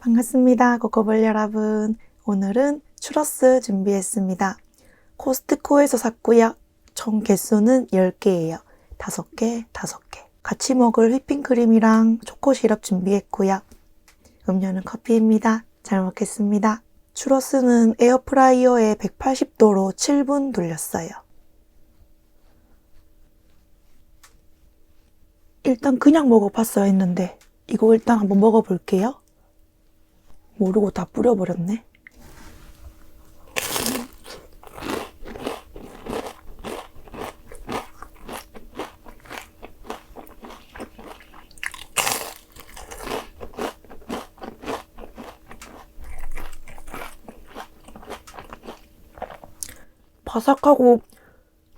반갑습니다. 코코볼 여러분. 오늘은 추러스 준비했습니다. 코스트코에서 샀고요. 총 개수는 10개예요. 5개, 5개. 같이 먹을 휘핑크림이랑 초코 시럽 준비했고요. 음료는 커피입니다. 잘 먹겠습니다. 추러스는 에어프라이어에 180도로 7분 돌렸어요. 일단 그냥 먹어봤어야 했는데 이거 일단 한번 먹어볼게요. 모르고 다 뿌려버렸네. 바삭하고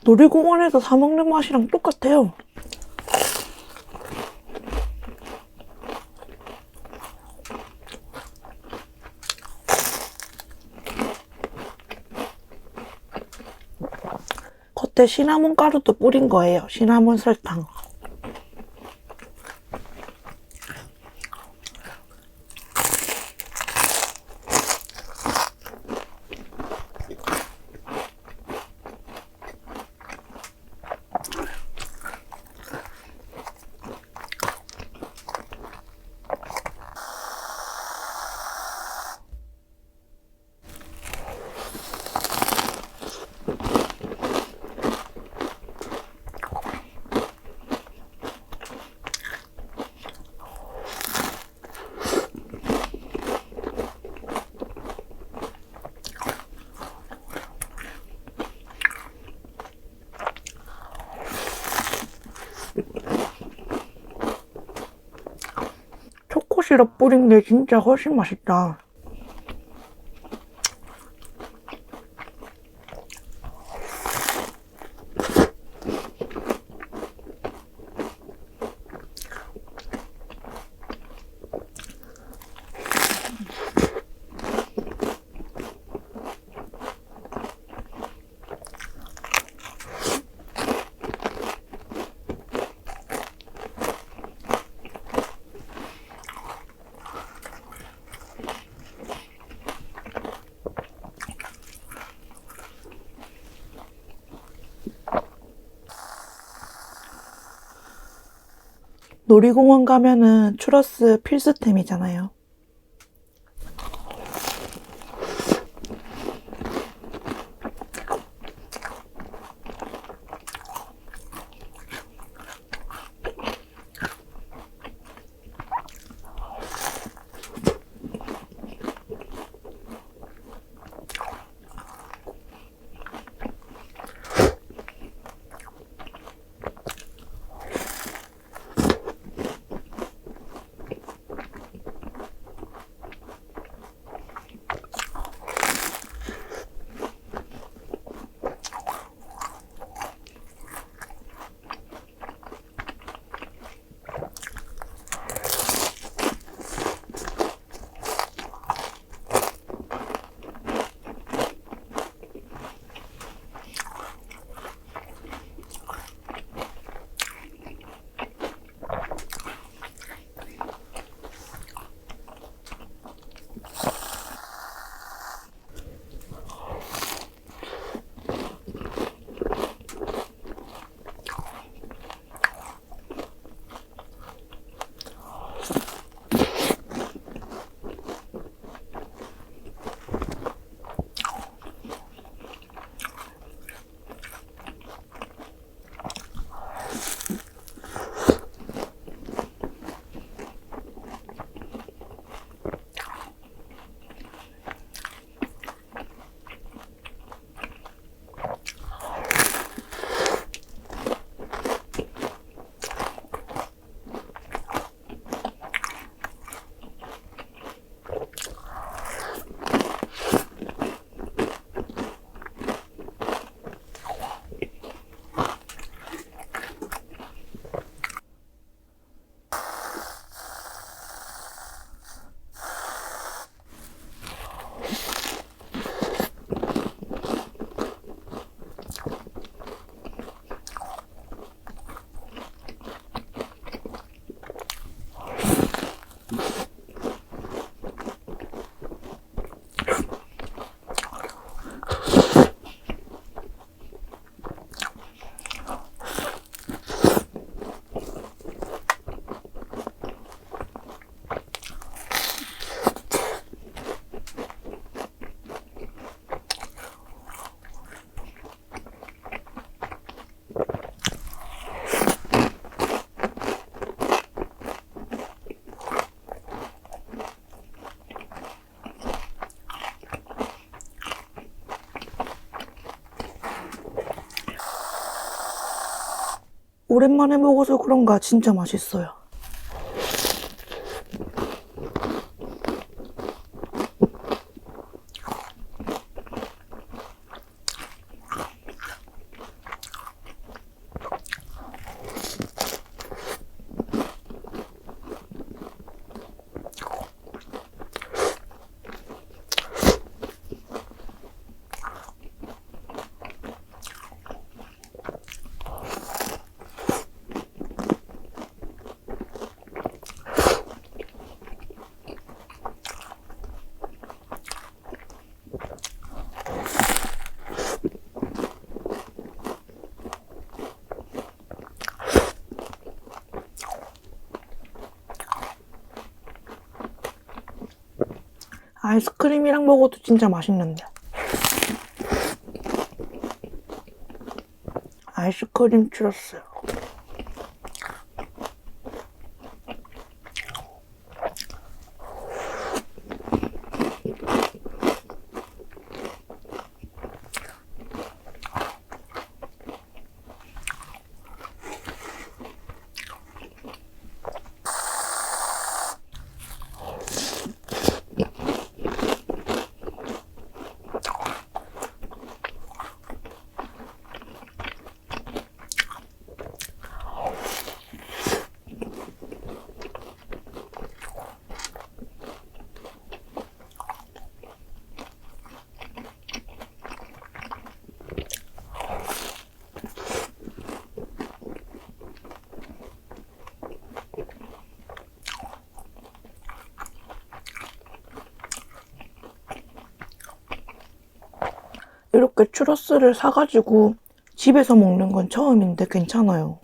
놀이공원에서 사 먹는 맛이랑 똑같아요. 시나몬 가루도 뿌린 거예요. 시나몬 설탕. 초코 시럽 뿌린 게 진짜 훨씬 맛있다. 놀이공원 가면은 추러스 필수템이잖아요. 오랜만에 먹어서 그런가 진짜 맛있어요. 아이스크림이랑 먹어도 진짜 맛있는데. 아이스크림 줄었어요. 이렇게 추러스를 사가지고 집에서 먹는 건 처음인데 괜찮아요.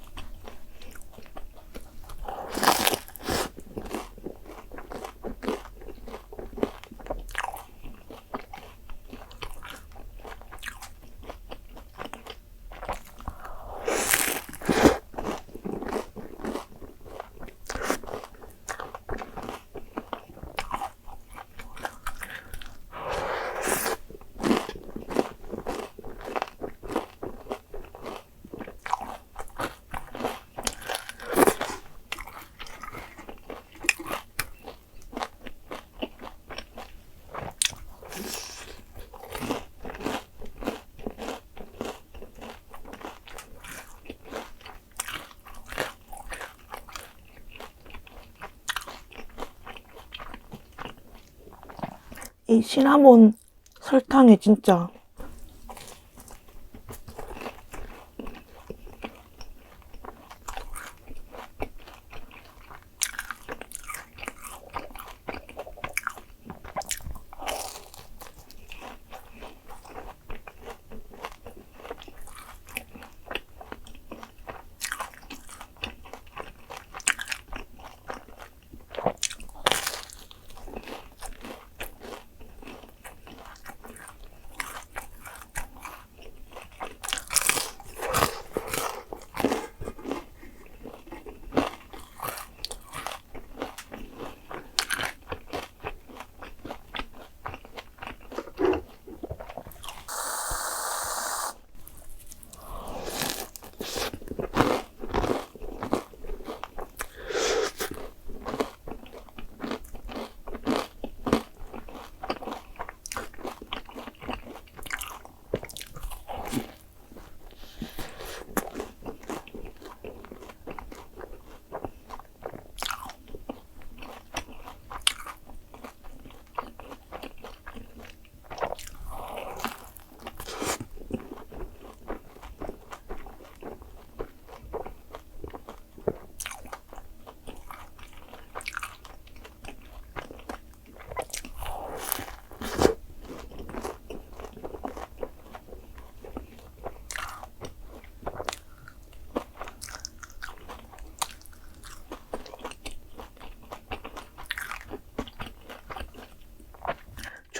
이 시나몬 설탕이 진짜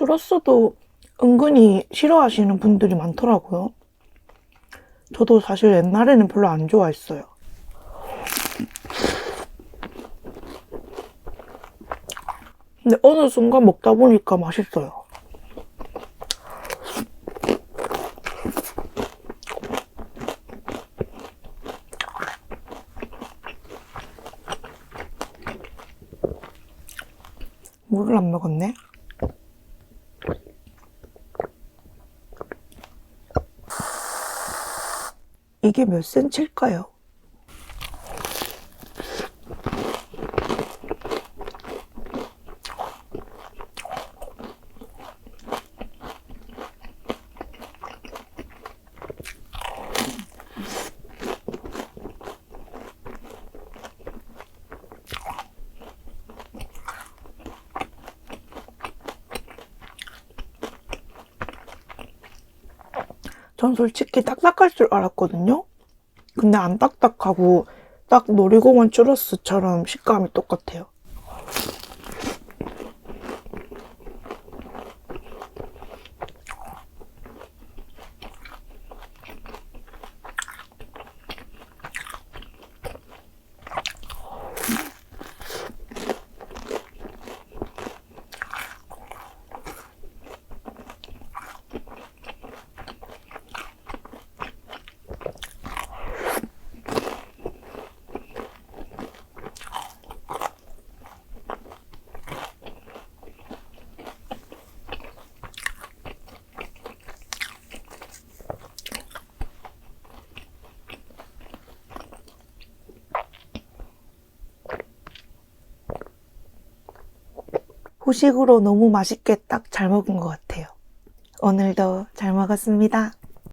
들었어도 은근히 싫어하시는 분들이 많더라고요. 저도 사실 옛날에는 별로 안 좋아했어요. 근데 어느 순간 먹다 보니까 맛있어요. 물을 안 먹었네. 이게 몇 센치일까요? 전 솔직히 딱딱할 줄 알았거든요. 근데 안 딱딱하고 딱 놀이공원 츄러스처럼 식감이 똑같아요. 후식으로 너무 맛있게 딱 잘 먹은 것 같아요. 오늘도 잘 먹었습니다.